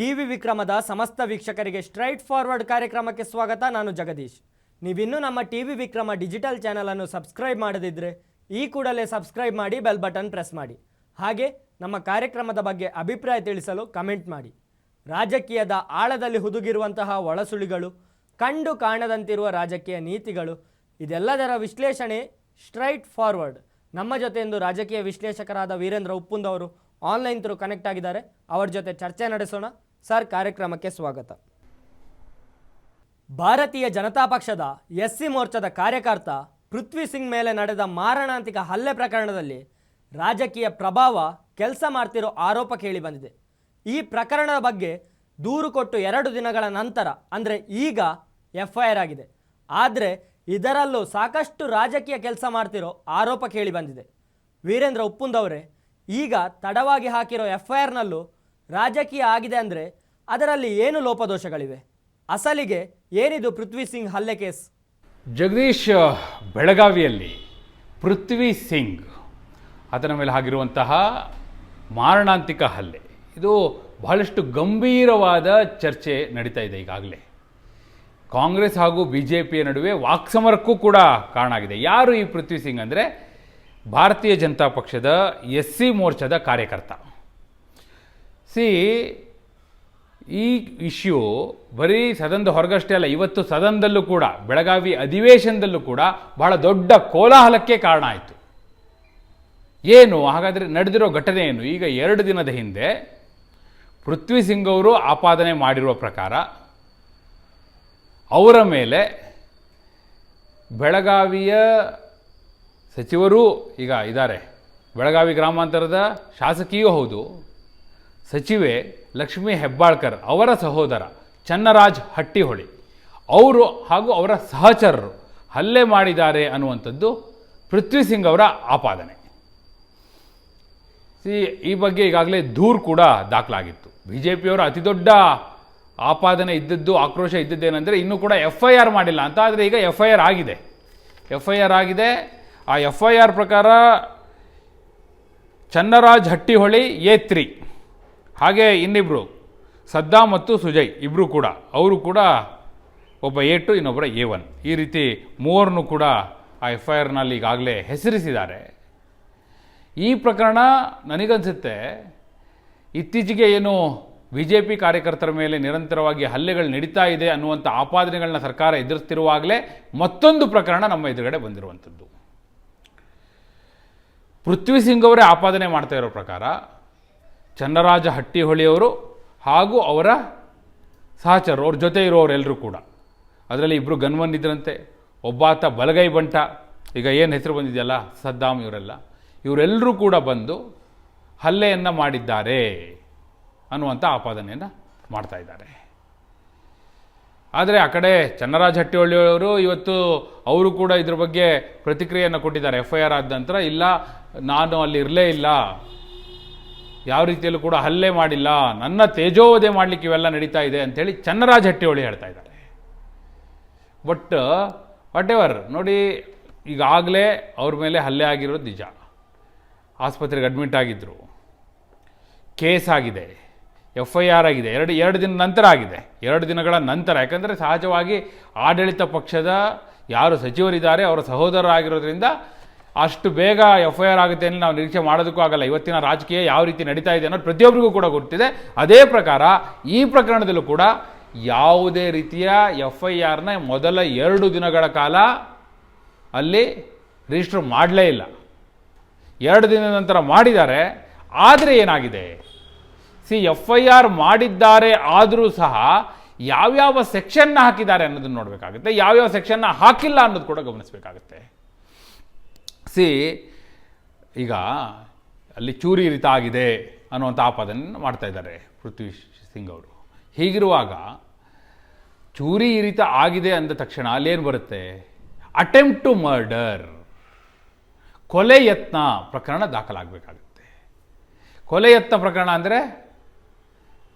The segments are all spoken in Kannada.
ಟಿವಿ ವಿಕ್ರಮದ ಸಮಸ್ತ ವೀಕ್ಷಕರಿಗೆ ಸ್ಟ್ರೈಟ್ ಫಾರ್ವರ್ಡ್ ಕಾರ್ಯಕ್ರಮಕ್ಕೆ ಸ್ವಾಗತ. ನಾನು ಜಗದೀಶ್. ನೀವಿನ್ನೂ ನಮ್ಮ ಟಿವಿ ವಿಕ್ರಮ ಡಿಜಿಟಲ್ ಚಾನಲನ್ನು ಸಬ್ಸ್ಕ್ರೈಬ್ ಮಾಡದಿದ್ದರೆ ಈ ಕೂಡಲೇ ಸಬ್ಸ್ಕ್ರೈಬ್ ಮಾಡಿ, ಬೆಲ್ ಬಟನ್ ಪ್ರೆಸ್ ಮಾಡಿ. ಹಾಗೆ ನಮ್ಮ ಕಾರ್ಯಕ್ರಮದ ಬಗ್ಗೆ ಅಭಿಪ್ರಾಯ ತಿಳಿಸಲು ಕಮೆಂಟ್ ಮಾಡಿ. ರಾಜಕೀಯದ ಆಳದಲ್ಲಿ ಹುದುಗಿರುವಂತಹ ಒಳಸುಳಿಗಳು, ಕಂಡು ಕಾಣದಂತಿರುವ ರಾಜಕೀಯ ನೀತಿಗಳು, ಇದೆಲ್ಲದರ ವಿಶ್ಲೇಷಣೆ ಸ್ಟ್ರೈಟ್ ಫಾರ್ವರ್ಡ್. ನಮ್ಮ ಜೊತೆ ಇಂದು ರಾಜಕೀಯ ವಿಶ್ಲೇಷಕರಾದ ವೀರೇಂದ್ರ ಉಪ್ಪುಂದ್ ಅವರು ಆನ್ಲೈನ್ ಥ್ರೂ ಕನೆಕ್ಟ್ ಆಗಿದ್ದಾರೆ. ಅವರ ಜೊತೆ ಚರ್ಚೆ ನಡೆಸೋಣ. ಸರ್ ಕಾರ್ಯಕ್ರಮಕ್ಕೆ ಸ್ವಾಗತ. ಭಾರತೀಯ ಜನತಾ ಪಕ್ಷದ ಎಸ್ ಸಿ ಮೋರ್ಚಾದ ಕಾರ್ಯಕರ್ತ ಪೃಥ್ವಿ ಸಿಂಗ್ ಮೇಲೆ ನಡೆದ ಮಾರಣಾಂತಿಕ ಹಲ್ಲೆ ಪ್ರಕರಣದಲ್ಲಿ ರಾಜಕೀಯ ಪ್ರಭಾವ ಕೆಲಸ ಮಾಡ್ತಿರೋ ಆರೋಪ ಕೇಳಿ ಬಂದಿದೆ ಈ ಪ್ರಕರಣದ ಬಗ್ಗೆ ದೂರು ಕೊಟ್ಟು ಎರಡು ದಿನಗಳ ನಂತರ, ಅಂದರೆ ಈಗ ಎಫ್ ಐ ಆರ್ ಆಗಿದೆ. ಆದರೆ ಇದರಲ್ಲೂ ಸಾಕಷ್ಟು ರಾಜಕೀಯ ಕೆಲಸ ಮಾಡ್ತಿರೋ ಆರೋಪ ಕೇಳಿ ಬಂದಿದೆ ವೀರೇಂದ್ರ ಉಪ್ಪುಂದವರೇ ಈಗ ತಡವಾಗಿ ಹಾಕಿರೋ ಎಫ್ ಐ ಆರ್ನಲ್ಲೂ ರಾಜಕೀಯ ಆಗಿದೆ ಅಂದರೆ ಅದರಲ್ಲಿ ಏನು ಲೋಪದೋಷಗಳಿವೆ? ಅಸಲಿಗೆ ಏನಿದು ಪೃಥ್ವಿ ಸಿಂಗ್ ಹಲ್ಲೆ ಕೇಸ್? ಜಗದೀಶ್, ಬೆಳಗಾವಿಯಲ್ಲಿ ಪೃಥ್ವಿ ಸಿಂಗ್, ಅದರ ಮೇಲೆ ಆಗಿರುವಂತಹ ಮಾರಣಾಂತಿಕ ಹಲ್ಲೆ. ಇದು ಬಹಳಷ್ಟು ಗಂಭೀರವಾದ ಚರ್ಚೆ ನಡೀತಾ ಇದೆ ಈಗಾಗಲೇ. ಕಾಂಗ್ರೆಸ್ ಹಾಗೂ ಬಿ ಜೆ ಪಿಯ ನಡುವೆ ವಾಕ್ಸಮರಕ್ಕೂ ಕೂಡ ಕಾರಣ ಆಗಿದೆ. ಯಾರು ಈ ಪೃಥ್ವಿ ಸಿಂಗ್ ಅಂದರೆ? ಭಾರತೀಯ ಜನತಾ ಪಕ್ಷದ ಎಸ್ ಸಿ ಮೋರ್ಚಾದ ಕಾರ್ಯಕರ್ತ. ಸಿ, ಈ ಇಶ್ಯೂ ಬರೀ ಸದನದ ಹೊರಗಷ್ಟೇ ಅಲ್ಲ, ಇವತ್ತು ಸದನದಲ್ಲೂ ಕೂಡ, ಬೆಳಗಾವಿ ಅಧಿವೇಶನದಲ್ಲೂ ಕೂಡ ಬಹಳ ದೊಡ್ಡ ಕೋಲಾಹಲಕ್ಕೆ ಕಾರಣ ಆಯಿತು. ಏನು, ಹಾಗಾದರೆ ನಡೆದಿರೋ ಘಟನೆ ಏನು? ಈಗ ಎರಡು ದಿನದ ಹಿಂದೆ ಪೃಥ್ವಿ ಸಿಂಗ್ ಅವರು ಆಪಾದನೆ ಮಾಡಿರುವ ಪ್ರಕಾರ ಅವರ ಮೇಲೆ ಬೆಳಗಾವಿಯ ಸಚಿವರೂ ಈಗ ಇದ್ದಾರೆ. ಬೆಳಗಾವಿ ಗ್ರಾಮಾಂತರದ ಶಾಸಕಿಯೂ ಹೌದು. ಸಚಿವೆ ಲಕ್ಷ್ಮೀ ಹೆಬ್ಬಾಳ್ಕರ್ ಅವರ ಸಹೋದರ ಚನ್ನರಾಜ್ ಹಟ್ಟಿಹೊಳಿ. ಅವರು ಹಾಗೂ ಅವರ ಸಹಚರರು ಹಲ್ಲೆ ಮಾಡಿದ್ದಾರೆ ಅನ್ನುವಂಥದ್ದು ಪೃಥ್ವಿ ಸಿಂಗ್ ಅವರ ಆಪಾದನೆ. ಸಿ, ಈ ಬಗ್ಗೆ ಈಗಾಗಲೇ ದೂರು ಕೂಡ ದಾಖಲಾಗಿತ್ತು. ಬಿ ಜೆ ಪಿಯವರು ಅತಿ ದೊಡ್ಡ ಆಪಾದನೆ ಇದ್ದದ್ದು, ಆಕ್ರೋಶ ಇದ್ದದ್ದೇನೆಂದರೆ ಇನ್ನೂ ಕೂಡ ಎಫ್ ಐ ಆರ್ ಮಾಡಿಲ್ಲ ಅಂತ, ಆದರೆ ಈಗ ಎಫ್ ಐ ಆರ್ ಆಗಿದೆ. ಎಫ್ ಐ ಆರ್ ಆಗಿದೆ. ಆ ಎಫ್ ಐ ಆರ್ ಪ್ರಕಾರ ಚನ್ನರಾಜ್ ಹಟ್ಟಿಹೊಳಿ ಎ ತ್ರೀ. ಹಾಗೆ ಇನ್ನಿಬ್ಬರು ಸದ್ದಾ ಮತ್ತು ಸುಜಯ್ ಇಬ್ಬರು ಕೂಡ. ಅವರು ಕೂಡ ಒಬ್ಬ ಎ ಟು ಇನ್ನೊಬ್ಬರ ಎ ಒನ್. ಈ ರೀತಿ ಮೂವರನ್ನು ಕೂಡ ಆ ಎಫ್ ಐ ಆರ್ನಲ್ಲಿ ಈಗಾಗಲೇ ಹೆಸರಿಸಿದ್ದಾರೆ. ಈ ಪ್ರಕರಣ ನನಗನ್ಸುತ್ತೆ, ಇತ್ತೀಚೆಗೆ ಏನು ಬಿ ಜೆ ಪಿ ಕಾರ್ಯಕರ್ತರ ಮೇಲೆ ನಿರಂತರವಾಗಿ ಹಲ್ಲೆಗಳು ನಡೀತಾ ಇದೆ ಅನ್ನುವಂಥ ಆಪಾದನೆಗಳನ್ನ ಸರ್ಕಾರ ಎದುರಿಸ್ತಿರುವಾಗಲೇ ಮತ್ತೊಂದು ಪ್ರಕರಣ ನಮ್ಮ ಎದುರುಗಡೆ ಬಂದಿರುವಂಥದ್ದು. ಪೃಥ್ವಿ ಸಿಂಗ್ ಅವರೇ ಆಪಾದನೆ ಮಾಡ್ತಾ ಇರೋ ಪ್ರಕಾರ ಚನ್ನರಾಜ ಹಟ್ಟಿಹೊಳಿಯವರು ಹಾಗೂ ಅವರ ಸಹಚರರು, ಅವ್ರ ಜೊತೆ ಇರೋರೆಲ್ಲರೂ ಕೂಡ. ಅದರಲ್ಲಿ ಇಬ್ಬರು ಗನ್ವನ್ನಿದ್ರಂತೆ ಒಬ್ಬಾತ ಬಲಗೈ ಬಂಟ, ಈಗ ಏನು ಹೆಸರು ಬಂದಿದೆಯಲ್ಲ, ಸದ್ದಾಮ್ ಇವರೆಲ್ಲ. ಇವರೆಲ್ಲರೂ ಕೂಡ ಬಂದು ಹಲ್ಲೆಯನ್ನು ಮಾಡಿದ್ದಾರೆ ಅನ್ನುವಂಥ ಆಪಾದನೆಯನ್ನು ಮಾಡ್ತಾ ಇದ್ದಾರೆ. ಆದರೆ ಆ ಕಡೆ ಚನ್ನರಾಜ್ ಹಟ್ಟಿಹೊಳ್ಳಿಯವರು ಇವತ್ತು ಅವರು ಕೂಡ ಇದ್ರ ಬಗ್ಗೆ ಪ್ರತಿಕ್ರಿಯೆಯನ್ನು ಕೊಟ್ಟಿದ್ದಾರೆ. ಎಫ್ ಐ ಆರ್ ಆದ ನಂತರ, ಇಲ್ಲ, ನಾನು ಅಲ್ಲಿ ಇರಲೇ ಇಲ್ಲ ಯಾವ ರೀತಿಯಲ್ಲೂ ಕೂಡ ಹಲ್ಲೆ ಮಾಡಿಲ್ಲ, ನನ್ನ ತೇಜೋವಧೆ ಮಾಡಲಿಕ್ಕೆ ಇವೆಲ್ಲ ನಡೀತಾ ಇದೆ ಅಂತೇಳಿ ಚನ್ನರಾಜ್ ಹಟ್ಟಿಹೊಳಿ ಹೇಳ್ತಾ ಇದ್ದಾರೆ. ಬಟ್ ವಾಟ್ ಎವರ್ ನೋಡಿ, ಈಗಾಗಲೇ ಅವ್ರ ಮೇಲೆ ಹಲ್ಲೆ ಆಗಿರೋದು ನಿಜ. ಆಸ್ಪತ್ರೆಗೆ ಅಡ್ಮಿಟ್ ಆಗಿದ್ದರು ಕೇಸ್ ಆಗಿದೆ. ಎಫ್ ಐ ಆರ್ ಆಗಿದೆ. ಎರಡು ಎರಡು ದಿನ ನಂತರ ಆಗಿದೆ. ಎರಡು ದಿನಗಳ ನಂತರ, ಯಾಕಂದರೆ ಸಹಜವಾಗಿ ಆಡಳಿತ ಪಕ್ಷದ ಯಾರು ಸಚಿವರಿದ್ದಾರೆ, ಅವರ ಸಹೋದರರಾಗಿರೋದ್ರಿಂದ ಅಷ್ಟು ಬೇಗ ಎಫ್ ಐ ಆರ್ ಆಗುತ್ತೆ ಅಂತ ನಾವು ನಿರೀಕ್ಷೆ ಮಾಡೋದಕ್ಕೂ ಆಗಲ್ಲ. ಇವತ್ತಿನ ರಾಜಕೀಯ ಯಾವ ರೀತಿ ನಡೀತಾ ಇದೆ ಅನ್ನೋದು ಪ್ರತಿಯೊಬ್ಬರಿಗೂ ಕೂಡ ಗೊತ್ತಿದೆ. ಅದೇ ಪ್ರಕಾರ ಈ ಪ್ರಕರಣದಲ್ಲೂ ಕೂಡ ಯಾವುದೇ ರೀತಿಯ ಎಫ್ ಐ ಆರ್ನ ಮೊದಲ ಎರಡು ದಿನಗಳ ಕಾಲ ಅಲ್ಲಿ ರಿಜಿಸ್ಟರ್ ಮಾಡಲೇ ಇಲ್ಲ. ಎರಡು ದಿನದ ನಂತರ ಮಾಡಿದ್ದಾರೆ. ಆದರೆ ಏನಾಗಿದೆ? ಸಿ ಎಫ್ ಐ ಆರ್ ಮಾಡಿದ್ದಾರೆ ಆದರೂ ಸಹ ಯಾವ್ಯಾವ ಸೆಕ್ಷನ್ನ ಹಾಕಿದ್ದಾರೆ ಅನ್ನೋದನ್ನು ನೋಡಬೇಕಾಗುತ್ತೆ. ಯಾವ್ಯಾವ ಸೆಕ್ಷನ್ನ ಹಾಕಿಲ್ಲ ಅನ್ನೋದು ಕೂಡ ಗಮನಿಸಬೇಕಾಗುತ್ತೆ. ಸಿ, ಈಗ ಅಲ್ಲಿ ಚೂರಿ ಆಗಿದೆ ಅನ್ನುವಂಥ ಆಪಾದನ ಮಾಡ್ತಾ ಇದ್ದಾರೆ ಪೃಥ್ವಿ ಸಿಂಗ್ ಅವರು. ಹೀಗಿರುವಾಗ ಚೂರಿ ಇರಿತ ಆಗಿದೆ ಅಂದ ತಕ್ಷಣ ಅಲ್ಲೇನು ಬರುತ್ತೆ? Attempt to murder. ಕೊಲೆ ಯತ್ನ ಪ್ರಕರಣ ದಾಖಲಾಗಬೇಕಾಗುತ್ತೆ. ಕೊಲೆ ಯತ್ನ ಪ್ರಕರಣ ಅಂದರೆ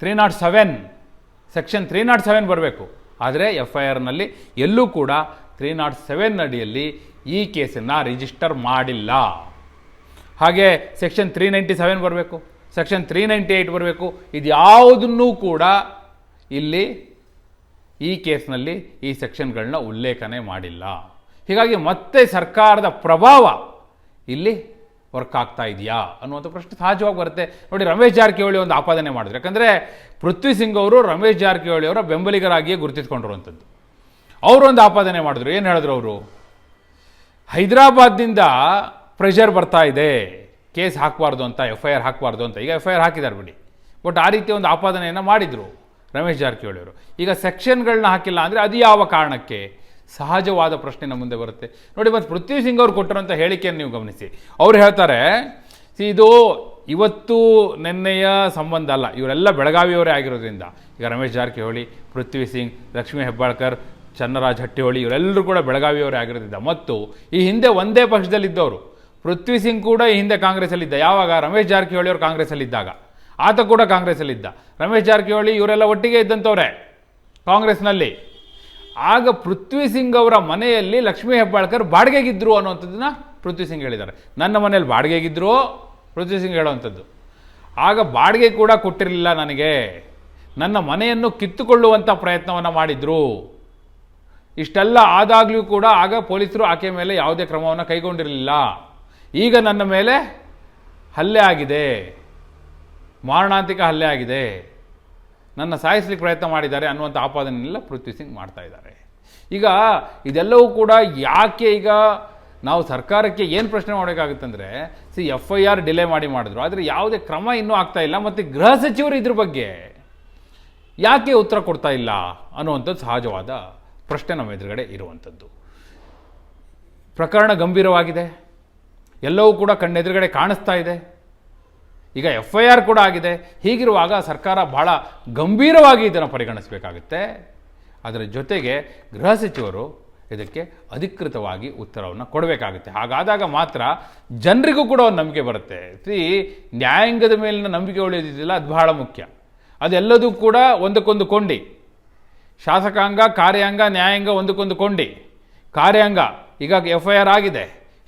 three nought seven section three nought seven ಬರಬೇಕು. ಆದರೆ ಎಫ್ ಐ ಆರ್ನಲ್ಲಿ ಎಲ್ಲೂ ಕೂಡ ತ್ರೀ ನಾಟ್ ಸೆವೆನ್ ಅಡಿಯಲ್ಲಿ ಈ ಕೇಸನ್ನು ರಿಜಿಸ್ಟರ್ ಮಾಡಿಲ್ಲ. ಹಾಗೆ ಸೆಕ್ಷನ್ ತ್ರೀ ನೈಂಟಿ ಸೆವೆನ್ ಬರಬೇಕು, ಸೆಕ್ಷನ್ ತ್ರೀ ನೈಂಟಿ ಏಯ್ಟ್ ಬರಬೇಕು, ಇದು ಯಾವುದನ್ನೂ ಕೂಡ ಇಲ್ಲಿ ಈ ಕೇಸ್ನಲ್ಲಿ ಈ ಸೆಕ್ಷನ್ಗಳನ್ನ ಉಲ್ಲೇಖನೆ ಮಾಡಿಲ್ಲ. ಹೀಗಾಗಿ ಮತ್ತೆ ಸರ್ಕಾರದ ಪ್ರಭಾವ ಇಲ್ಲಿ ವರ್ಕ್ ಆಗ್ತಾ ಇದೆಯಾ ಅನ್ನುವಂಥ ಪ್ರಶ್ನೆ ಸಹಜವಾಗಿ ಬರುತ್ತೆ. ನೋಡಿ, ರಮೇಶ್ ಜಾರಕಿಹೊಳಿ ಒಂದು ಆಪಾದನೆ ಮಾಡಿದ್ರು. ಯಾಕಂದರೆ ಪೃಥ್ವಿ ಸಿಂಗ್ ಅವರು ರಮೇಶ್ ಜಾರಕಿಹೊಳಿ ಅವರ ಬೆಂಬಲಿಗರಾಗಿಯೇ ಗುರುತಿಸ್ಕೊಂಡಿರುವಂಥದ್ದು. ಅವರು ಒಂದು ಆಪಾದನೆ ಮಾಡಿದ್ರು. ಏನು ಹೇಳಿದ್ರು ಅವರು? ಹೈದರಾಬಾದ್ನಿಂದ ಪ್ರೆಷರ್ ಬರ್ತಾ ಇದೆ. ಕೇಸ್ ಹಾಕಬಾರ್ದು ಅಂತ ಎಫ್ ಐ ಆರ್ ಹಾಕಬಾರ್ದು ಅಂತ. ಈಗ ಎಫ್ ಐ ಆರ್ ಹಾಕಿದ್ದಾರೆ ಬಿಡಿ. ಬಟ್ ಆ ರೀತಿ ಒಂದು ಆಪಾದನೆಯನ್ನು ಮಾಡಿದರು ರಮೇಶ್ ಜಾರಕಿಹೊಳಿ ಅವರು. ಈಗ ಸೆಕ್ಷನ್ಗಳನ್ನ ಹಾಕಿಲ್ಲ ಅಂದರೆ ಅದು ಯಾವ ಕಾರಣಕ್ಕೆ? ಸಹಜವಾದ ಪ್ರಶ್ನೆ ನಮ್ಮ ಮುಂದೆ ಬರುತ್ತೆ. ನೋಡಿ, ಮತ್ತು ಪೃಥ್ವಿ ಸಿಂಗ್ ಅವರು ಕೊಟ್ಟಿರೋಂಥ ಹೇಳಿಕೆಯನ್ನು ನೀವು ಗಮನಿಸಿ. ಅವ್ರು ಹೇಳ್ತಾರೆ ಇದು ಇವತ್ತು ನಿನ್ನೆಯ ಸಂಬಂಧ ಅಲ್ಲ. ಇವರೆಲ್ಲ ಬೆಳಗಾವಿಯವರೇ ಆಗಿರೋದ್ರಿಂದ. ಈಗ ರಮೇಶ್ ಜಾರಕಿಹೊಳಿ, ಪೃಥ್ವಿ ಸಿಂಗ್, ಲಕ್ಷ್ಮೀ ಹೆಬ್ಬಾಳ್ಕರ್ ಚನ್ನರಾಜ್ ಹಟ್ಟಿಹೊಳಿ ಇವರೆಲ್ಲರೂ ಕೂಡ ಬೆಳಗಾವಿಯವರೇ ಆಗಿರುತ್ತಿದ್ದ ಮತ್ತು ಈ ಹಿಂದೆ ಒಂದೇ ಪಕ್ಷದಲ್ಲಿದ್ದವರು, ಪೃಥ್ವಿ ಸಿಂಗ್ ಕೂಡ ಈ ಹಿಂದೆ ಕಾಂಗ್ರೆಸ್ಸಲ್ಲಿದ್ದ, ಯಾವಾಗ? ರಮೇಶ್ ಜಾರಕಿಹೊಳಿ ಅವರು ಕಾಂಗ್ರೆಸ್ಸಲ್ಲಿದ್ದಾಗ. ಆತ ಕೂಡ ಕಾಂಗ್ರೆಸ್ಸಲ್ಲಿದ್ದ. ರಮೇಶ್ ಜಾರಕಿಹೊಳಿ ಇವರೆಲ್ಲ ಒಟ್ಟಿಗೆ ಇದ್ದಂಥವ್ರೆ, ಕಾಂಗ್ರೆಸ್ನಲ್ಲಿ. ಆಗ ಪೃಥ್ವಿ ಸಿಂಗ್ ಅವರ ಮನೆಯಲ್ಲಿ ಲಕ್ಷ್ಮೀ ಹೆಬ್ಬಾಳ್ಕರ್ ಬಾಡಿಗೆಗಿದ್ದರು ಅನ್ನುವಂಥದ್ದನ್ನ ಪೃಥ್ವಿ ಸಿಂಗ್ ಹೇಳಿದ್ದಾರೆ. ನನ್ನ ಮನೇಲಿ ಬಾಡಿಗೆಗಿದ್ರು ಪೃಥ್ವಿ ಸಿಂಗ್ ಹೇಳುವಂಥದ್ದು. ಆಗ ಬಾಡಿಗೆ ಕೂಡ ಕೊಟ್ಟಿರಲಿಲ್ಲ ನನಗೆ. ನನ್ನ ಮನೆಯನ್ನು ಕಿತ್ತುಕೊಳ್ಳುವಂಥ ಪ್ರಯತ್ನವನ್ನು ಮಾಡಿದ್ರು. ಇಷ್ಟೆಲ್ಲ ಆದಾಗಲೂ ಕೂಡ ಆಗ ಪೊಲೀಸರು ಆಕೆ ಮೇಲೆ ಯಾವುದೇ ಕ್ರಮವನ್ನು ಕೈಗೊಂಡಿರಲಿಲ್ಲ. ಈಗ ನನ್ನ ಮೇಲೆ ಹಲ್ಲೆ ಆಗಿದೆ. ಮಾರಣಾಂತಿಕ ಹಲ್ಲೆ ಆಗಿದೆ. ನನ್ನ ಸಾಯಿಸ್ಲಿಕ್ಕೆ ಪ್ರಯತ್ನ ಮಾಡಿದ್ದಾರೆ ಅನ್ನುವಂಥ ಆಪಾದನೆಲ್ಲ ಪೃಥ್ವಿ ಸಿಂಗ್ ಮಾಡ್ತಾ ಇದ್ದಾರೆ. ಈಗ ಇದೆಲ್ಲವೂ ಕೂಡ ಯಾಕೆ ಈಗ ನಾವು ಸರ್ಕಾರಕ್ಕೆ ಏನು ಪ್ರಶ್ನೆ ಮಾಡಬೇಕಾಗುತ್ತಂದರೆ, C F I R delay ಮಾಡಿ ಮಾಡಿದ್ರು. ಆದರೆ ಯಾವುದೇ ಕ್ರಮ ಇನ್ನೂ ಆಗ್ತಾ ಇಲ್ಲ. ಮತ್ತು ಗೃಹ ಸಚಿವರು ಇದ್ರ ಬಗ್ಗೆ ಯಾಕೆ ಉತ್ತರ ಕೊಡ್ತಾ ಇಲ್ಲ ಅನ್ನುವಂಥದ್ದು ಸಹಜವಾದ ಪ್ರಶ್ನೆ ನಮ್ಮ ಎದುರುಗಡೆ ಇರುವಂಥದ್ದು. ಪ್ರಕರಣ ಗಂಭೀರವಾಗಿದೆ. ಎಲ್ಲವೂ ಕೂಡ ಕಣ್ಣೆದುರುಗಡೆ ಕಾಣಿಸ್ತಾ ಇದೆ. ಈಗ ಎಫ್ ಐ ಆರ್ ಕೂಡ ಆಗಿದೆ. ಹೀಗಿರುವಾಗ ಸರ್ಕಾರ ಬಹಳ ಗಂಭೀರವಾಗಿ ಇದನ್ನು ಪರಿಗಣಿಸಬೇಕಾಗುತ್ತೆ. ಅದರ ಜೊತೆಗೆ ಗೃಹ ಸಚಿವರು ಇದಕ್ಕೆ ಅಧಿಕೃತವಾಗಿ ಉತ್ತರವನ್ನು ಕೊಡಬೇಕಾಗುತ್ತೆ. ಹಾಗಾದಾಗ ಮಾತ್ರ ಜನರಿಗೂ ಕೂಡ ಒಂದು ನಂಬಿಕೆ ಬರುತ್ತೆ. ಸಿ ನ್ಯಾಯಾಂಗದ ಮೇಲಿನ ನಂಬಿಕೆ ಉಳಿದಿದ್ದಿಲ್ಲ, ಅದು ಬಹಳ ಮುಖ್ಯ. ಅದೆಲ್ಲದೂ ಕೂಡ ಒಂದಕ್ಕೊಂದು ಕೊಂಡಿ. ಶಾಸಕಾಂಗ, ಕಾರ್ಯಾಂಗ, ನ್ಯಾಯಾಂಗ ಒಂದಕ್ಕೊಂದು ಕೊಂಡಿ. ಕಾರ್ಯಾಂಗ, ಈಗ ಎಫ್ ಐ ಆರ್ ಆಗಿದೆ.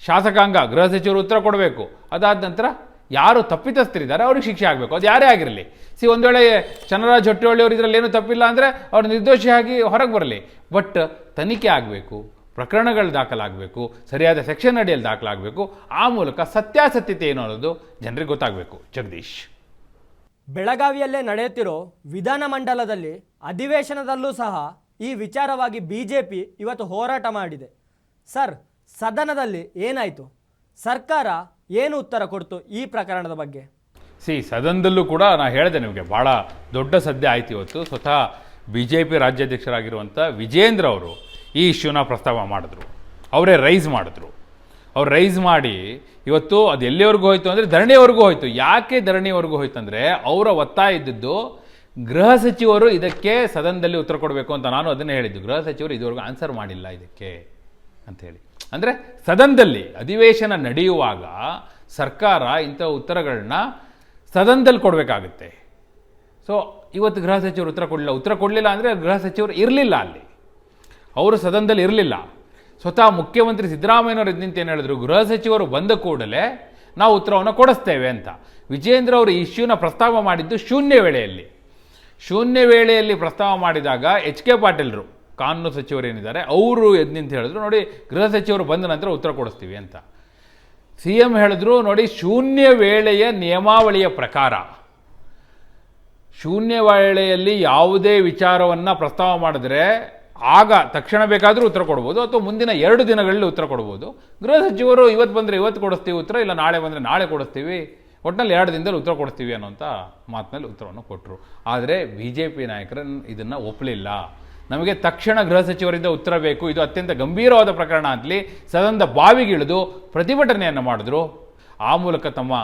ಶಾಸಕಾಂಗ, ಗೃಹ ಸಚಿವರು ಉತ್ತರ ಕೊಡಬೇಕು. ಅದಾದ ನಂತರ ಯಾರು ತಪ್ಪಿತಸ್ಥರಿದ್ದಾರೆ, ಅವ್ರಿಗೆ ಶಿಕ್ಷೆ ಆಗಬೇಕು. ಅದು ಯಾರೇ ಆಗಿರಲಿ. ಸಿ, ಒಂದು ವೇಳೆ ಚನ್ನರಾಜ್ ಹೊಟ್ಟೆಹಳ್ಳಿ ಅವರು ಇದರಲ್ಲಿ ಏನು ತಪ್ಪಿಲ್ಲ ಅಂದರೆ ಅವ್ರು ನಿರ್ದೋಷಿಯಾಗಿ ಹೊರಗೆ ಬರಲಿ. ಬಟ್ ತನಿಖೆ ಆಗಬೇಕು, ಪ್ರಕರಣಗಳು ದಾಖಲಾಗಬೇಕು, ಸರಿಯಾದ ಸೆಕ್ಷನ್ ಅಡಿಯಲ್ಲಿ ದಾಖಲಾಗಬೇಕು. ಆ ಮೂಲಕ ಸತ್ಯಾಸತ್ಯತೆ ಏನು ಅನ್ನೋದು ಜನರಿಗೆ ಗೊತ್ತಾಗಬೇಕು. ಜಗದೀಶ್. ಬೆಳಗಾವಿಯಲ್ಲೇ ನಡೆಯುತ್ತಿರೋ ವಿಧಾನಮಂಡಲದಲ್ಲಿ ಅಧಿವೇಶನದಲ್ಲೂ ಸಹ ಈ ವಿಚಾರವಾಗಿ ಬಿ ಜೆ ಪಿ ಇವತ್ತು ಹೋರಾಟ ಮಾಡಿದೆ. ಸರ್, ಸದನದಲ್ಲಿ ಏನಾಯಿತು? ಸರ್ಕಾರ ಏನು ಉತ್ತರ ಕೊಡ್ತು ಈ ಪ್ರಕರಣದ ಬಗ್ಗೆ? ಸಿ, ಸದನದಲ್ಲೂ ಕೂಡ ನಾನು ಹೇಳಿದೆ ನಿಮಗೆ, ಭಾಳ ದೊಡ್ಡ ಸದ್ಯ ಆಯ್ತು ಇವತ್ತು. ಸ್ವತಃ ಬಿ ಜೆ ಪಿ ರಾಜ್ಯಾಧ್ಯಕ್ಷರಾಗಿರುವಂಥ ವಿಜೇಂದ್ರ ಅವರು ಈ ಇಶ್ಯೂನ ಪ್ರಸ್ತಾವ ಮಾಡಿದ್ರು. ಅವರೇ ರೈಸ್ ಮಾಡಿದ್ರು. ಅವ್ರು ರೈಸ್ ಮಾಡಿ, ಇವತ್ತು ಅದು ಎಲ್ಲಿವರೆಗೂ ಹೋಯ್ತು ಅಂದರೆ ಧರಣಿವರೆಗೂ ಹೋಯ್ತು. ಯಾಕೆ ಧರಣಿವರೆಗೂ ಹೋಯ್ತು ಅಂದರೆ ಅವರ ಒತ್ತಾಯ ಇದ್ದದ್ದು ಗೃಹ ಸಚಿವರು ಇದಕ್ಕೆ ಸದನದಲ್ಲಿ ಉತ್ತರ ಕೊಡಬೇಕು ಅಂತ ನಾನು ಅದನ್ನೇ ಹೇಳಿದ್ದು. ಗೃಹ ಸಚಿವರು ಇದುವರೆಗೂ ಆನ್ಸರ್ ಮಾಡಿಲ್ಲ ಇದಕ್ಕೆ ಅಂತ ಹೇಳಿ. ಅಂದರೆ ಸದನದಲ್ಲಿ ಅಧಿವೇಶನ ನಡೆಯುವಾಗ ಸರ್ಕಾರ ಇಂಥ ಉತ್ತರಗಳನ್ನ ಸದನದಲ್ಲಿ ಕೊಡಬೇಕಾಗುತ್ತೆ. ಸೊ ಇವತ್ತು ಗೃಹ ಸಚಿವರು ಉತ್ತರ ಕೊಡಲಿಲ್ಲ. ಉತ್ತರ ಕೊಡಲಿಲ್ಲ ಅಂದರೆ ಗೃಹ ಸಚಿವರು ಇರಲಿಲ್ಲ ಅಲ್ಲಿ. ಅವರು ಸದನದಲ್ಲಿ ಇರಲಿಲ್ಲ. ಸ್ವತಃ ಮುಖ್ಯಮಂತ್ರಿ ಸಿದ್ದರಾಮಯ್ಯನವರು ಇದ್ದಂತೆ ಏನು ಹೇಳಿದ್ರು, ಗೃಹ ಸಚಿವರು ಬಂದ ಕೂಡಲೇ ನಾವು ಉತ್ತರವನ್ನು ಕೊಡಿಸ್ತೇವೆ ಅಂತ. ವಿಜೇಂದ್ರ ಅವರು ಇಶ್ಯೂನ ಪ್ರಸ್ತಾವ ಮಾಡಿದ್ದು ಶೂನ್ಯ ವೇಳೆಯಲ್ಲಿ. ಶೂನ್ಯ ವೇಳೆಯಲ್ಲಿ ಪ್ರಸ್ತಾವ ಮಾಡಿದಾಗ ಎಚ್ ಕೆ ಪಾಟೀಲ್ರು, ಕಾನೂನು ಸಚಿವರು ಏನಿದ್ದಾರೆ, ಅವರು ಎದ್ದು ನಿಂತು ಹೇಳಿದ್ರು, ನೋಡಿ, ಗೃಹ ಸಚಿವರು ಬಂದ ನಂತರ ಉತ್ತರ ಕೊಡಿಸ್ತೀವಿ ಅಂತ. ಸಿ ಎಂ ಹೇಳಿದ್ರು, ನೋಡಿ, ಶೂನ್ಯ ವೇಳೆಯ ನಿಯಮಾವಳಿಯ ಪ್ರಕಾರ. ಶೂನ್ಯ ವೇಳೆಯಲ್ಲಿ ಯಾವುದೇ ವಿಚಾರವನ್ನು ಪ್ರಸ್ತಾವ ಮಾಡಿದ್ರೆ ಆಗ ತಕ್ಷಣ ಬೇಕಾದರೂ ಉತ್ತರ ಕೊಡ್ಬೋದು. ಅಥವಾ ಮುಂದಿನ ಎರಡು ದಿನಗಳಲ್ಲಿ ಉತ್ತರ ಕೊಡ್ಬೋದು. ಗೃಹ ಸಚಿವರು ಇವತ್ತು ಬಂದರೆ ಇವತ್ತು ಕೊಡಿಸ್ತೀವಿ ಉತ್ತರ, ಇಲ್ಲ ನಾಳೆ ಬಂದರೆ ನಾಳೆ ಕೊಡಿಸ್ತೀವಿ. ಒಟ್ಟಿನಲ್ಲಿ ಎರಡು ದಿನದಲ್ಲಿ ಉತ್ತರ ಕೊಡಿಸ್ತೀವಿ ಅನ್ನೋಂಥ ಮಾತಿನಲ್ಲಿ ಉತ್ತರವನ್ನು ಕೊಟ್ಟರು ಆದರೆ ಬಿ ಜೆ ಪಿ ನಾಯಕರು ಇದನ್ನು ಒಪ್ಪಲಿಲ್ಲ. ನಮಗೆ ತಕ್ಷಣ ಗೃಹ ಸಚಿವರಿಂದ ಉತ್ತರ ಬೇಕು. ಇದು ಅತ್ಯಂತ ಗಂಭೀರವಾದ ಪ್ರಕರಣ ಆಗಲಿ, ಸದನದ ಬಾವಿಗಿಳಿದು ಪ್ರತಿಭಟನೆಯನ್ನು ಮಾಡಿದ್ರು. ಆ ಮೂಲಕ ತಮ್ಮ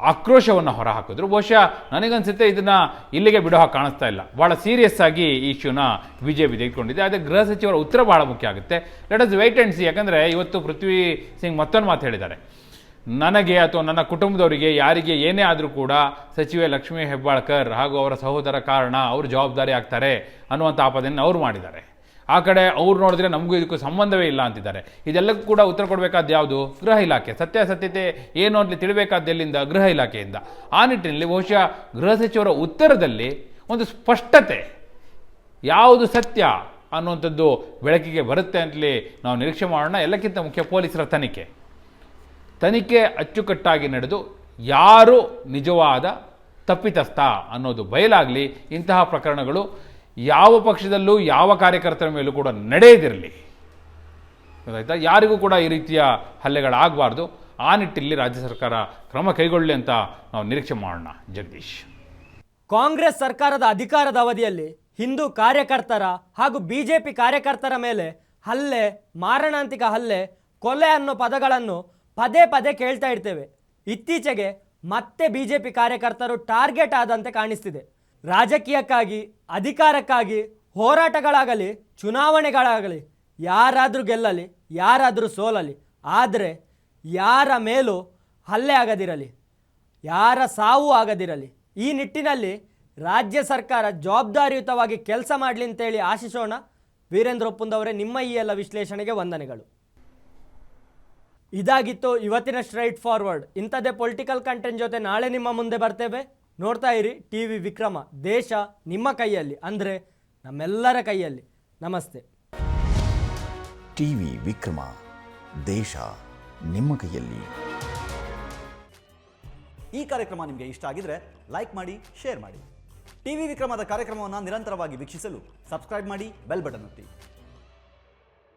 ಆಕ್ರೋಶವನ್ನು ಹೊರಹಾಕಿದ್ರು. ಬಹುಶಃ ನನಗನ್ಸುತ್ತೆ ಇದನ್ನು ಇಲ್ಲಿಗೆ ಬಿಡೋ ಹಾಗೆ ಕಾಣಿಸ್ತಾ ಇಲ್ಲ. ಭಾಳ ಸೀರಿಯಸ್ ಆಗಿ ಈ ಇಶ್ಯೂನ ಬಿ ಜೆ ಪಿ ತೆಗೆದುಕೊಂಡಿದೆ. ಆದರೆ ಗೃಹ ಸಚಿವರ ಉತ್ತರ ಭಾಳ ಮುಖ್ಯ ಆಗುತ್ತೆ. Let us wait and see ಯಾಕಂದರೆ ಇವತ್ತು ಪೃಥ್ವಿ ಸಿಂಗ್ ಮತ್ತೊಂದು ಮಾತು ಹೇಳಿದ್ದಾರೆ. ನನಗೆ ಅಥವಾ ನನ್ನ ಕುಟುಂಬದವರಿಗೆ ಯಾರಿಗೆ ಏನೇ ಆದರೂ ಕೂಡ ಸಚಿವೆ ಲಕ್ಷ್ಮೀ ಹೆಬ್ಬಾಳ್ಕರ್ ಹಾಗೂ ಅವರ ಸಹೋದರ ಕಾರಣ ಅವರು ಜವಾಬ್ದಾರಿ ಆಗ್ತಾರೆ ಅನ್ನುವಂಥ ಆಪಾದನೆಯನ್ನು ಅವರು ಮಾಡಿದ್ದಾರೆ. ಆ ಕಡೆ ಅವ್ರು ನೋಡಿದ್ರೆ ನಮಗೂ ಇದಕ್ಕೂ ಸಂಬಂಧವೇ ಇಲ್ಲ ಅಂತಿದ್ದಾರೆ. ಇದೆಲ್ಲಕ್ಕೂ ಕೂಡ ಉತ್ತರ ಕೊಡಬೇಕಾದ ಯಾವುದು? ಗೃಹ ಇಲಾಖೆ. ಸತ್ಯಾಸತ್ಯತೆ ಏನು ಅಂತ ತಿಳಿಬೇಕಾದ ಎಲ್ಲಿಂದ? ಗೃಹ ಇಲಾಖೆಯಿಂದ. ಆ ನಿಟ್ಟಿನಲ್ಲಿ ಬಹುಶಃ ಗೃಹ ಸಚಿವರ ಉತ್ತರದಲ್ಲಿ ಒಂದು ಸ್ಪಷ್ಟತೆ, ಯಾವುದು ಸತ್ಯ ಅನ್ನುವಂಥದ್ದು ಬೆಳಕಿಗೆ ಬರುತ್ತೆ ಅಂತಲೇ ನಾವು ನಿರೀಕ್ಷೆ ಮಾಡೋಣ. ಎಲ್ಲಕ್ಕಿಂತ ಮುಖ್ಯ ಪೊಲೀಸರ ತನಿಖೆ. ತನಿಖೆ ಅಚ್ಚುಕಟ್ಟಾಗಿ ನಡೆದು ಯಾರು ನಿಜವಾದ ತಪ್ಪಿತಸ್ಥ ಅನ್ನೋದು ಬಯಲಾಗಲಿ ಇಂತಹ ಪ್ರಕರಣಗಳು ಯಾವ ಪಕ್ಷದಲ್ಲೂ ಯಾವ ಕಾರ್ಯಕರ್ತರ ಮೇಲೂ ಕೂಡ ನಡೆಯದಿರಲಿ. ಗೊತ್ತಾಯ್ತಾ? ಯಾರಿಗೂ ಕೂಡ ಈ ರೀತಿಯ ಹಲ್ಲೆಗಳಾಗಬಾರ್ದು. ಆ ನಿಟ್ಟಿನಲ್ಲಿ ರಾಜ್ಯ ಸರ್ಕಾರ ಕ್ರಮ ಕೈಗೊಳ್ಳಲಿ ಅಂತ ನಾವು ನಿರೀಕ್ಷೆ ಮಾಡೋಣ, ಜಗದೀಶ್. ಕಾಂಗ್ರೆಸ್ ಸರ್ಕಾರದ ಅಧಿಕಾರದ ಅವಧಿಯಲ್ಲಿ ಹಿಂದೂ ಕಾರ್ಯಕರ್ತರ ಹಾಗೂ ಬಿಜೆಪಿ ಕಾರ್ಯಕರ್ತರ ಮೇಲೆ ಹಲ್ಲೆ, ಮಾರಣಾಂತಿಕ ಹಲ್ಲೆ, ಕೊಲೆ ಅನ್ನೋ ಪದಗಳನ್ನು ಪದೇ ಪದೇ ಕೇಳ್ತಾ ಇರ್ತೇವೆ. ಇತ್ತೀಚೆಗೆ ಮತ್ತೆ ಬಿಜೆಪಿ ಕಾರ್ಯಕರ್ತರು ಟಾರ್ಗೆಟ್ ಆದಂತೆ ಕಾಣಿಸ್ತಿದೆ. ರಾಜಕೀಯಕ್ಕಾಗಿ, ಅಧಿಕಾರಕ್ಕಾಗಿ, ಹೋರಾಟಗಳಾಗಲಿ, ಚುನಾವಣೆಗಳಾಗಲಿ, ಯಾರಾದರೂ ಗೆಲ್ಲಲಿ, ಯಾರಾದರೂ ಸೋಲಲಿ, ಆದರೆ ಯಾರ ಮೇಲೂ ಹಲ್ಲೆ ಆಗದಿರಲಿ, ಯಾರ ಸಾವು ಆಗದಿರಲಿ, ಈ ನಿಟ್ಟಿನಲ್ಲಿ ರಾಜ್ಯ ಸರ್ಕಾರ ಜವಾಬ್ದಾರಿಯುತವಾಗಿ ಕೆಲಸ ಮಾಡಲಿ ಅಂತೇಳಿ ಆಶಿಸೋಣ. ವೀರೇಂದ್ರ ಒಪ್ಪುಂದವರೇ ನಿಮ್ಮ ಈ ಎಲ್ಲ ವಿಶ್ಲೇಷಣೆಗೆ ವಂದನೆಗಳು. ಇದಾಗಿತ್ತು ಇವತ್ತಿನ ಸ್ಟ್ರೈಟ್ ಫಾರ್ವರ್ಡ್ ಇಂಥದ್ದೇ ಪೊಲಿಟಿಕಲ್ ಕಂಟೆಂಟ್ ಜೊತೆ ನಾಳೆ ನಿಮ್ಮ ಮುಂದೆ ಬರ್ತೇವೆ. ನೋಡ್ತಾ ಇರಿ ಟಿ ವಿ ವಿಕ್ರಮ ದೇಶ ನಿಮ್ಮ ಕೈಯಲ್ಲಿ ಅಂದರೆ ನಮ್ಮೆಲ್ಲರ ಕೈಯಲ್ಲಿ. ನಮಸ್ತೆ. ಟಿ ವಿ ವಿಕ್ರಮ ದೇಶ ನಿಮ್ಮ ಕೈಯಲ್ಲಿ. ಈ ಕಾರ್ಯಕ್ರಮ ನಿಮಗೆ ಇಷ್ಟ ಆಗಿದ್ರೆ ಲೈಕ್ ಮಾಡಿ ಶೇರ್ ಮಾಡಿ. ಟಿ ವಿ ವಿಕ್ರಮದ ಕಾರ್ಯಕ್ರಮವನ್ನು ನಿರಂತರವಾಗಿ ವೀಕ್ಷಿಸಲು ಸಬ್ಸ್ಕ್ರೈಬ್ ಮಾಡಿ ಬೆಲ್ ಬಟನ್ ಒತ್ತಿ.